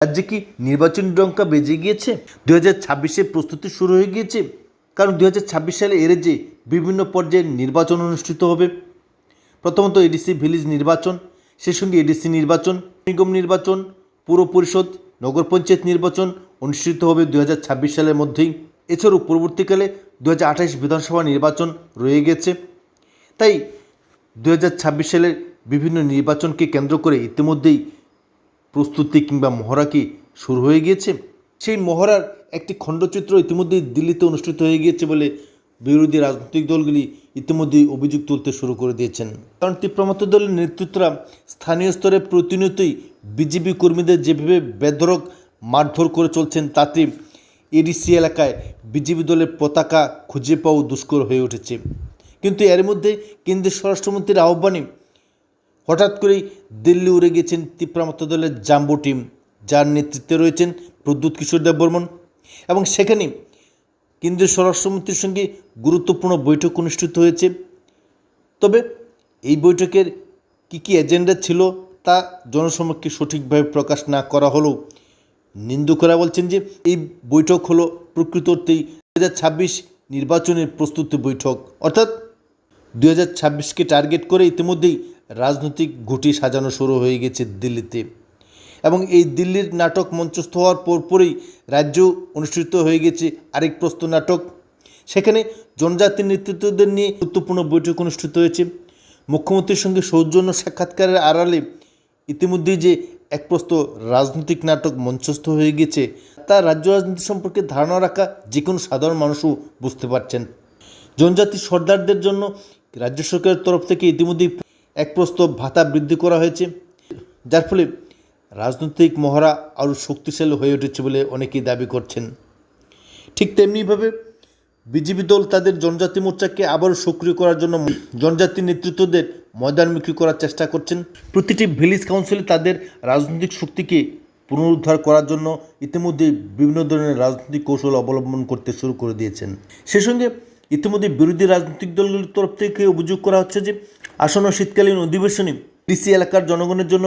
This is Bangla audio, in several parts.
রাজ্যে কি নির্বাচনী ডঙ্কা বেজে গিয়েছে? দু হাজার প্রস্তুতি শুরু হয়ে গিয়েছে। কারণ দু হাজার ছাব্বিশ সালে এর যে বিভিন্ন পর্যায়ে নির্বাচন অনুষ্ঠিত হবে। প্রথমত এডিসি ভিলেজ নির্বাচন, সেই সঙ্গে এডিসি নির্বাচন, নিগম নির্বাচন, পুর পরিষদ, নগর পঞ্চায়েত নির্বাচন অনুষ্ঠিত হবে দু হাজার ছাব্বিশ সালের মধ্যেই। এছাড়াও পরবর্তীকালে দু হাজার আঠাশ বিধানসভা নির্বাচন রয়ে গেছে। তাই দু হাজার ছাব্বিশ সালের বিভিন্ন নির্বাচনকে কেন্দ্র করে ইতিমধ্যেই প্রস্তুতি কিংবা মহড়া কি শুরু হয়ে গিয়েছে? সেই মহড়ার একটি খণ্ডচিত্র ইতিমধ্যেই দিল্লিতে অনুষ্ঠিত হয়ে গিয়েছে বলে বিরোধী রাজনৈতিক দলগুলি ইতিমধ্যেই অভিযোগ তুলতে শুরু করে দিয়েছেন। কারণ তীব্রমত দলের নেতৃত্বরা স্থানীয় স্তরে প্রতিনিয়তই বিজেপি কর্মীদের যেভাবে বেধরক মারধর করে চলছেন তাতে এডিসি এলাকায় বিজেপি দলের পতাকা খুঁজে পাওয়া দুষ্কর হয়ে উঠেছে। কিন্তু এর মধ্যে কেন্দ্রীয় স্বরাষ্ট্রমন্ত্রীর আহ্বানে হঠাৎ করেই দিল্লি উড়ে গেছেন তিপ্রামত্ত দলের জাম্বো টিম, যার নেতৃত্বে রয়েছেন প্রদ্যুৎ কিশোর দেববর্মন। এবং সেখানে কেন্দ্রীয় স্বরাষ্ট্রমন্ত্রীর সঙ্গে গুরুত্বপূর্ণ বৈঠক অনুষ্ঠিত হয়েছে। তবে এই বৈঠকের কী কী এজেন্ডা ছিল তা জনসমক্ষে সঠিকভাবে প্রকাশ না করা হলেও নিন্দুকরা বলছেন যে এই বৈঠক হলো প্রকৃত অর্থেই দু হাজার ছাব্বিশ নির্বাচনের প্রস্তুতি বৈঠক। অর্থাৎ দু হাজার টার্গেট করে ইতিমধ্যেই রাজনৈতিক ঘুঁটি সাজানো শুরু হয়ে গেছে দিল্লিতে। এবং এই দিল্লির নাটক মঞ্চস্থ হওয়ার পরপরই রাজ্য অনুষ্ঠিত হয়ে গেছে আরেক প্রস্ত নাটক। সেখানে জনজাতির নেতৃত্বদের নিয়ে গুরুত্বপূর্ণ বৈঠক অনুষ্ঠিত হয়েছে। মুখ্যমন্ত্রীর সঙ্গে সৌজন্য সাক্ষাৎকারের আড়ালে ইতিমধ্যেই যে এক প্রস্ত রাজনৈতিক নাটক মঞ্চস্থ হয়ে গেছে, তা রাজ্য রাজনীতি সম্পর্কে ধারণা রাখা যে কোনো সাধারণ মানুষও বুঝতে পারছেন। জনজাতি সর্দারদের জন্য রাজ্য সরকারের তরফ থেকে ইতিমধ্যেই এক প্রস্তাব ভাতা বৃদ্ধি করা হয়েছে, যার ফলে রাজনৈতিক মহড়া আরও শক্তিশালী হয়ে উঠেছে বলে অনেকেই দাবি করছেন। ঠিক তেমনিভাবে বিজেপি দল তাদের জনজাতি মোর্চাকে আবারও সক্রিয় করার জন্য জনজাতি নেতৃত্বদের ময়দানমুখী করার চেষ্টা করছেন। প্রতিটি ভিলেজ কাউন্সিলে তাদের রাজনৈতিক শক্তিকে পুনরুদ্ধার করার জন্য ইতিমধ্যে বিভিন্ন ধরনের রাজনৈতিক কৌশল অবলম্বন করতে শুরু করে দিয়েছেন। সেই সঙ্গে ইতিমধ্যে বিরোধী রাজনৈতিক দলগুলির তরফ থেকে অভিযোগ করা হচ্ছে যে আসন্ন শীতকালীন অধিবেশনে কৃষি এলাকার জনগণের জন্য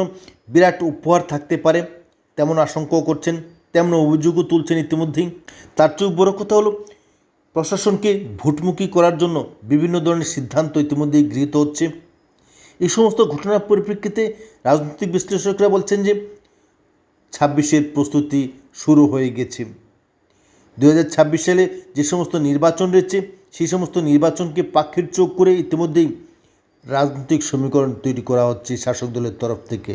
বিরাট উপহার থাকতে পারে। তেমন আশঙ্কাও করছেন, তেমন অভিযোগও তুলছেন ইতিমধ্যেই। তার চেয়েও বড় কথা হলো, প্রশাসনকে ভোটমুখী করার জন্য বিভিন্ন ধরনের সিদ্ধান্ত ইতিমধ্যেই গৃহীত হচ্ছে। এই সমস্ত ঘটনার পরিপ্রেক্ষিতে রাজনৈতিক বিশ্লেষকরা বলছেন যে, ছাব্বিশের প্রস্তুতি শুরু হয়ে গেছে। দু হাজার ছাব্বিশ সালে যে সমস্ত নির্বাচন রয়েছে, সেই সমস্ত নির্বাচনকে পাখির চোখ করে ইতিমধ্যেই রাজনৈতিক সমীকরণ তৈরি করা হচ্ছে শাসক দলের তরফ থেকে।